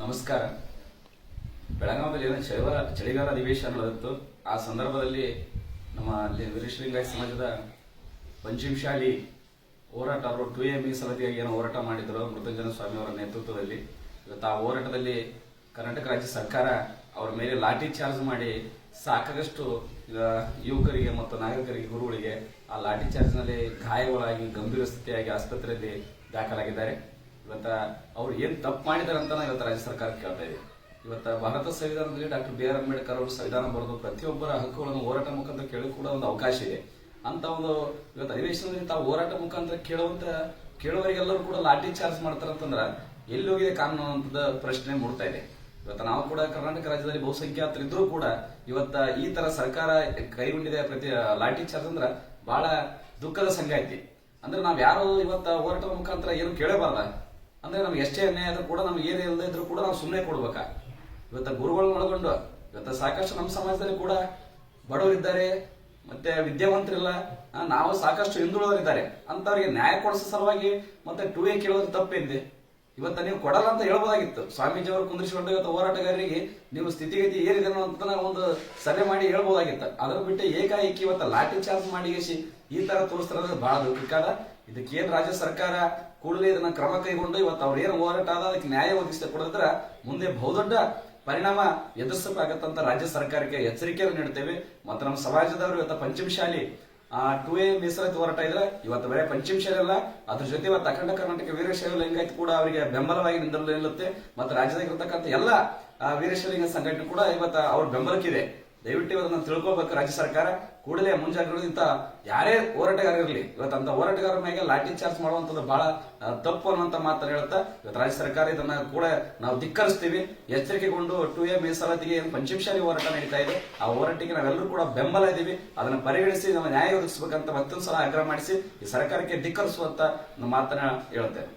ನಮಸ್ಕಾರ. ಬೆಳಗಾವಿಯಲ್ಲಿ ಏನೋ ಚಳಿಗಾಲ ಚಳಿಗಾಲ ಅಧಿವೇಶನ ನಡೆದಿತ್ತು. ಆ ಸಂದರ್ಭದಲ್ಲಿ ನಮ್ಮ ಅಲ್ಲಿ ವೀರಶ್ರೀಲಿಂಗಾಯತ ಸಮಾಜದ ಪಂಚಮಶಾಲಿ ಹೋರಾಟ, ಅವರು ಟು ಎ ಸಮಿತಿಯಾಗಿ ಏನೋ ಹೋರಾಟ ಮಾಡಿದ್ರು, ಮೃತಂಜನ ಸ್ವಾಮಿ ಅವರ ನೇತೃತ್ವದಲ್ಲಿ. ಇವತ್ತು ಆ ಹೋರಾಟದಲ್ಲಿ ಕರ್ನಾಟಕ ರಾಜ್ಯ ಸರ್ಕಾರ ಅವರ ಮೇಲೆ ಲಾಠಿ ಚಾರ್ಜ್ ಮಾಡಿ ಸಾಕಷ್ಟು ಯುವಕರಿಗೆ ಮತ್ತು ನಾಗರಿಕರಿಗೆ, ಗುರುಗಳಿಗೆ ಆ ಲಾಠಿ ಚಾರ್ಜ್ನಲ್ಲಿ ಗಾಯಗಳಾಗಿ, ಗಂಭೀರ ಸ್ಥಿತಿಯಾಗಿ ಆಸ್ಪತ್ರೆಯಲ್ಲಿ ದಾಖಲಾಗಿದ್ದಾರೆ. ಇವತ್ತ ಅವ್ರು ಏನ್ ತಪ್ಪು ಮಾಡಿದಾರೆ ಅಂತ ನಾವು ಇವತ್ತು ರಾಜ್ಯ ಸರ್ಕಾರ ಕೇಳ್ತಾ ಇದೆ. ಇವತ್ತ ಭಾರತ ಸಂವಿಧಾನದಲ್ಲಿ ಡಾಕ್ಟರ್ ಬಿ ಆರ್ ಅಂಬೇಡ್ಕರ್ ಅವರು ಸಂವಿಧಾನ ಬರೆದು ಪ್ರತಿಯೊಬ್ಬರ ಹಕ್ಕುಗಳನ್ನು ಹೋರಾಟ ಮುಖಾಂತರ ಕೇಳೋ ಕೂಡ ಒಂದು ಅವಕಾಶ ಇದೆ. ಅಂತ ಒಂದು ಇವತ್ತು ಅಧಿವೇಶನದಲ್ಲಿ ತಾವು ಹೋರಾಟ ಮುಖಾಂತರ ಕೇಳುವಂತ ಕೇಳುವವರಿಗೆಲ್ಲರೂ ಕೂಡ ಲಾಠಿ ಚಾರ್ಜ್ ಮಾಡ್ತಾರಂತಂದ್ರ ಎಲ್ಲಿ ಹೋಗಿದೆ ಕಾನೂನು ಅಂತದ ಪ್ರಶ್ನೆ ಮೂಡ್ತಾ ಇದೆ. ಇವತ್ತು ನಾವು ಕೂಡ ಕರ್ನಾಟಕ ರಾಜ್ಯದಲ್ಲಿ ಬಹುಸಂಖ್ಯಾತರಿದ್ರೂ ಕೂಡ ಇವತ್ತ ಈ ತರ ಸರ್ಕಾರ ಕೈಗೊಂಡಿದೆ ಪ್ರತಿ ಲಾಠಿ ಚಾರ್ಜ್ ಅಂದ್ರ ಬಹಳ ದುಃಖದ ಸಂಗಾತಿ. ಅಂದ್ರೆ ನಾವ್ ಯಾರು ಇವತ್ತ ಹೋರಾಟದ ಮುಖಾಂತರ ಏನು ಕೇಳಬಾರ್ದ? ಅಂದ್ರೆ ನಮ್ಗೆ ಎಷ್ಟೇ ಅನ್ಯಾಯ ಆದ್ರೂ ಕೂಡ ನಮ್ಗೆ ಏನೇ ಇಲ್ಲದೆ ಇದ್ರೂ ಕೂಡ ನಾವು ಸುಮ್ಮನೆ ಕೊಡ್ಬೇಕಾ? ಇವತ್ತ ಗುರುಗಳನ್ನ ಒಳಗೊಂಡು, ಇವತ್ತು ಸಾಕಷ್ಟು ನಮ್ಮ ಸಮಾಜದಲ್ಲಿ ಕೂಡ ಬಡವರಿದ್ದಾರೆ, ಮತ್ತೆ ವಿದ್ಯಾವಂತರಿಲ್ಲ ನಾವು ಸಾಕಷ್ಟು ಹಿಂದುಳಿದರಿದ್ದಾರೆ ಅಂತವ್ರಿಗೆ ನ್ಯಾಯ ಕೊಡಿಸೋ ಸಲುವಾಗಿ ಮತ್ತೆ ಟೂ ಎ ಕೇಳೋದು ತಪ್ಪೇನಿದೆ. ಇವತ್ತ ನೀವು ಕೊಡಲ್ಲ ಅಂತ ಹೇಳ್ಬೋದಾಗಿತ್ತು. ಸ್ವಾಮೀಜಿ ಅವರು ಕುಂದಿರಿಸಿಕೊಂಡು ಇವತ್ತು ಹೋರಾಟಗಾರರಿಗೆ ನೀವು ಸ್ಥಿತಿಗತಿ ಏನಿದೆ ಅಂತ ಒಂದು ಸಲಹೆ ಮಾಡಿ ಹೇಳ್ಬೋದಾಗಿತ್ತು. ಅದನ್ನು ಬಿಟ್ಟು ಏಕಾಏಕಿ ಇವತ್ತು ಲಾಠಿ ಚಾರ್ಜ್ ಮಾಡಿ ಈ ತರ ತೋರಿಸ್ತಾರೆ ಬಹಳ ದುಃಖದ ಇದಕ್ಕೆ ಏನ್ ರಾಜ್ಯ ಸರ್ಕಾರ ಕೂಡಲೇ ಇದನ್ನ ಕ್ರಮ ಕೈಗೊಂಡು ಇವತ್ತು ಅವ್ರು ಏನು ಹೋರಾಟ ಆದ ಅದಕ್ಕೆ ನ್ಯಾಯ ಒದಗಿಸಿ ಕೊಡೋದ್ರ ಮುಂದೆ ಬಹುದೊಡ್ಡ ಪರಿಣಾಮ ಎದುರಿಸಬೇಕಾಗತ್ತಂತ ರಾಜ್ಯ ಸರ್ಕಾರಕ್ಕೆ ಎಚ್ಚರಿಕೆಯನ್ನು ನೀಡ್ತೇವೆ. ಮತ್ತು ನಮ್ಮ ಸಮಾಜದವರು ಇವತ್ತು ಪಂಚಮಶಾಲಿ ಆ ಟು ಎ ಮೀಸಲಾತಿ ಹೋರಾಟ ಇದ್ರೆ ಇವತ್ತು ಬರೀ ಪಂಚಮಶಾಲಿ ಅಲ್ಲ ಅದ್ರ ಜೊತೆ ಇವತ್ತು ಅಖಂಡ ಕರ್ನಾಟಕ ವೀರಶೈವ ಲಿಂಗಾಯತ್ ಕೂಡ ಅವರಿಗೆ ಬೆಂಬಲವಾಗಿ ನಿಲ್ಲುತ್ತೆ. ಮತ್ತು ರಾಜ್ಯದಾಗ ಇರತಕ್ಕಂಥ ಎಲ್ಲ ವೀರಶೈವ ಸಂಘಟನೆ ಕೂಡ ಇವತ್ತು ಅವ್ರ ಬೆಂಬಲಕ್ಕಿದೆ. ದಯವಿಟ್ಟು ಅದನ್ನು ತಿಳ್ಕೊಬೇಕು ರಾಜ್ಯ ಸರ್ಕಾರ. ಕೂಡಲೇ ಮುಂಜಾಗ್ರತೆಯಿಂದ ಯಾರೇ ಹೋರಾಟಗಾರರಿರಲಿ, ಇವತ್ತು ಅಂತ ಹೋರಾಟಗಾರರ ಮೇಲೆ ಲಾಠಿ ಚಾರ್ಜ್ ಮಾಡುವಂತದ್ದು ಬಹಳ ತಪ್ಪು ಅನ್ನುವಂತ ಮಾತನ್ನು ಹೇಳ್ತಾ, ಇವತ್ತು ರಾಜ್ಯ ಸರ್ಕಾರ ಇದನ್ನ ಕೂಡ ನಾವು ಧಿಕ್ಕರಿಸ್ತೀವಿ. ಎಚ್ಚರಿಕೆಗೊಂಡು ಟು ಎ ಮೀಸಲಾತಿಗೆ ಏನು ಪಂಚಮಶಾಲಿ ಹೋರಾಟ ನಡೀತಾ ಇದೆ. ಆ ಹೋರಾಟಕ್ಕೆ ನಾವೆಲ್ಲರೂ ಕೂಡ ಬೆಂಬಲ ಇದ್ದೀವಿ. ಅದನ್ನ ಪರಿಗಣಿಸಿ ನಾವು ನ್ಯಾಯ ಒದಗಿಸಬೇಕಂತ ಮತ್ತೊಂದು ಸಲ ಆಗ್ರಹ ಮಾಡಿಸಿ, ಈ ಸರ್ಕಾರಕ್ಕೆ ಧಿಕ್ಕರಿಸುವಂತ ಮಾತನ್ನ ಹೇಳ್ತೇವೆ